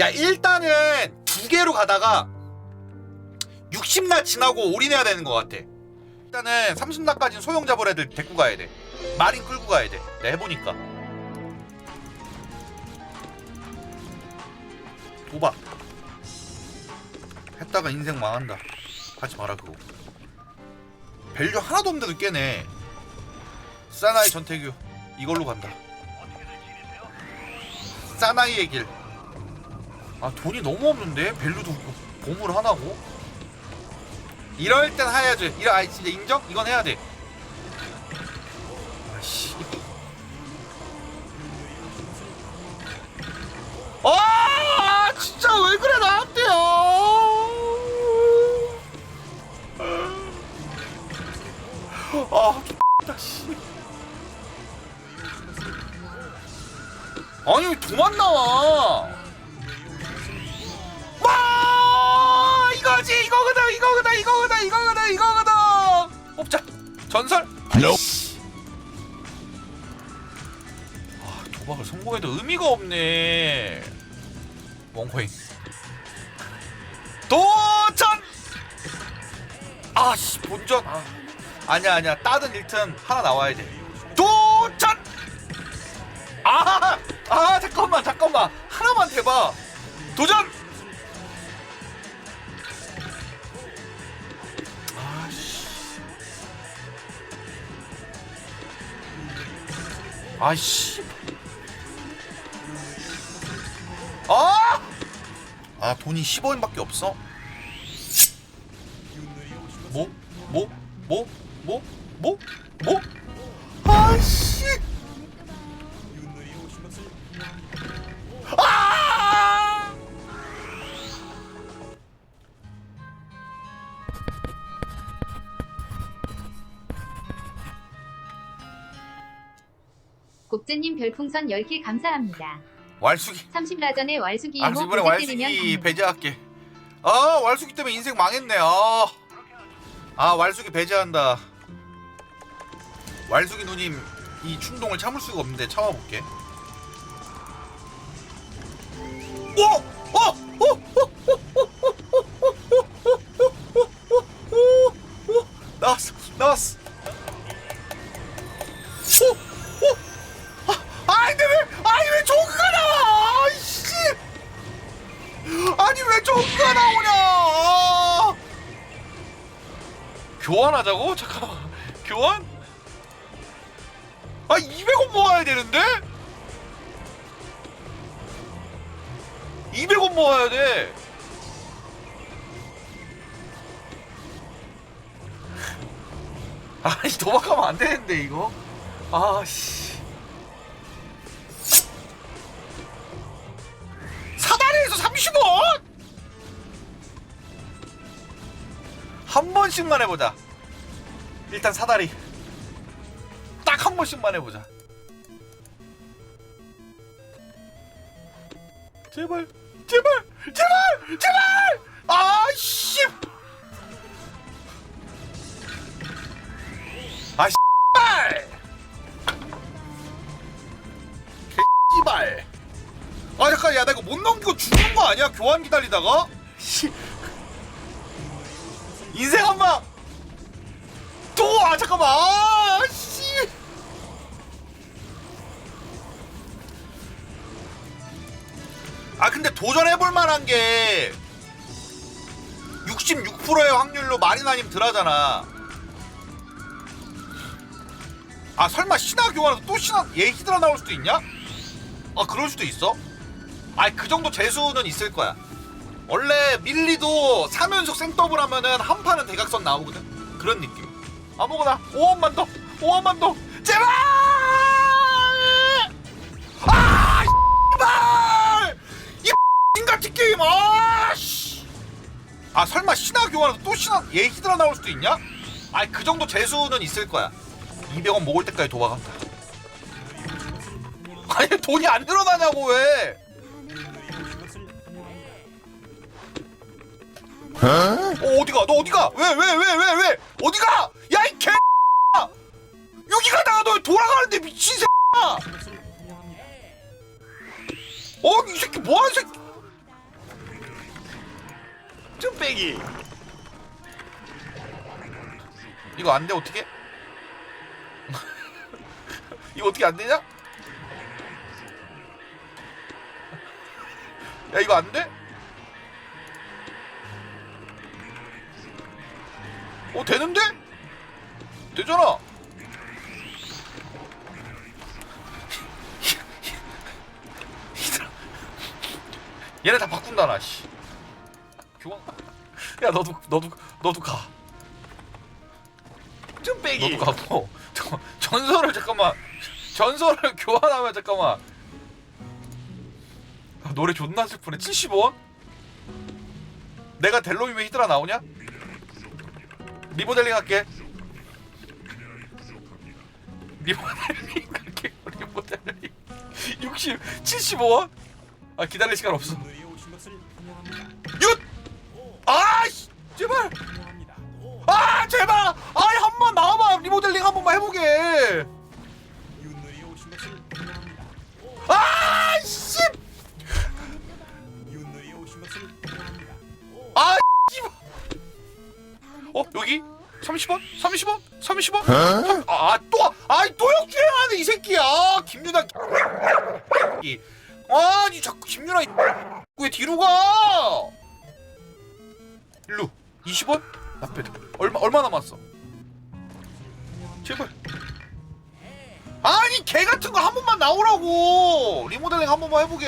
야 일단은 두 개로 가다가 60나 지나고 올인해야 되는 것 같아. 일단은 30나까지는 소형 잡을 애들 데리고 가야 돼. 마린 끌고 가야 돼. 내가 해보니까. 도박. 했다가 인생 망한다. 하지 마라 그거. 밸류 하나도 없는데도 깨네. 사나이 전태규 이걸로 간다. 사나이의 길. 아 돈이 너무 없는데 없고 보물 하나고. 이럴 땐 해야지. 이러 아 진짜 인정? 이건 해야 돼. 아씨. 아 진짜 왜 그래 나한테요? 아 아니 왜 도만 나와? 와 이거지 이거거든 이거거든 이거거든 이거거든 이거거든. 뽑자. 전설. 아이씨. 아 도박을 성공해도 의미가 없네. 원코인. 도전! 아씨 본전. 아. 아니야 아니야. 따든 1튼 하나 나와야 돼 아, 아 잠깐만 잠깐만 하나만 대봐 도전 아씨. 아! 아 돈이 10원밖에 없어? 뭐? 뭐? 뭐? 뭐? 뭐? 뭐? 아씨. 곡제님 별풍선 10개 감사합니다. 왈수기. 30라전에 왈수기 아 이모 이번에 왈수기. 배제할게. 아 왈수기 때문에 인생 망했네. 아, 아 왈수기 배제한다. 왈수기 누님 이 충동을 참을 수가 없는데 참아볼게. 왜 저기가 나오냐? 교환하자고? 잠깐만. 교환? 아 200원 모아야 되는데? 200원 모아야 돼. 아니 도박하면 안 되는데 이거. 아씨. 사다리에서 30원? 한 번씩만 해보자. 일단 사다리. 딱 한 번씩만 해보자. 제발, 제발, 제발, 제발! 아씨! 아, 씨발! 개씨발! 아 잠깐 야나 이거 못 넘기고 죽는 거 아니야 교환 기다리다가 씨 인생 한 방 또 아 잠깐만 아 씨 아 근데 도전해볼 만한 게 66%의 확률로 마리나님 들어가잖아 아 설마 신화 교환해서 또 신화 얘 히드라 나올 수도 있냐? 아 그럴 수도 있어? 아이 그 정도 재수는 있을 거야. 원래 밀리도 3연속 생더블 하면은 한 판은 대각선 나오거든. 그런 느낌. 아무거나 5원만 더, 5원만 더, 제발! 아, 이발! 이 인같이 게임, 아, 씨! 아 설마 신화 교환해서 또 신화 얘 히드라 나올 수도 있냐? 아이 그 정도 재수는 있을 거야. 200원 먹을 때까지 도박한다. 아니 돈이 안 늘어나냐고 왜? 어 어디가? 너 어디가? 왜 왜 왜 왜 왜, 어디가? 야 이 개! 여기가 어, 이 새끼 뭐하는 새끼? 좀 빼기. 이거 안 돼 어떻게? 이거 어떻게 안 되냐? 야 이거 안 돼? 어 되는데? 되잖아. 얘네 다 바꾼다 나 씨. 교환. 야 너도 너도 너도 가. 좀 빼기. 너도 가고 잠깐만, 전설을 잠깐만 전설을 교환하면 잠깐만 아, 노래 존나 슬프네 70원? 내가 델로이면 히드라 나오냐? 리모델링 할게 리모델링 할게 리모델링 60 75원? 아 기다릴 시간 없어. 윷! 아이씨 제발 환영합니다. 아 제발 아이 한번 나와봐 리모델링 한 번만 해보게 여기 30원? 30원? 30원? 아, 또, 아이 또 역주행하네 이 새끼야. 김유나. 이. 아니 자꾸 김유나 이- 왜 뒤로 가? 일로 20원? 나빼다. 얼마 얼마 남았어? 제발. 아니 개 같은 거 한 번만 나오라고. 리모델링 한 번만 해보게.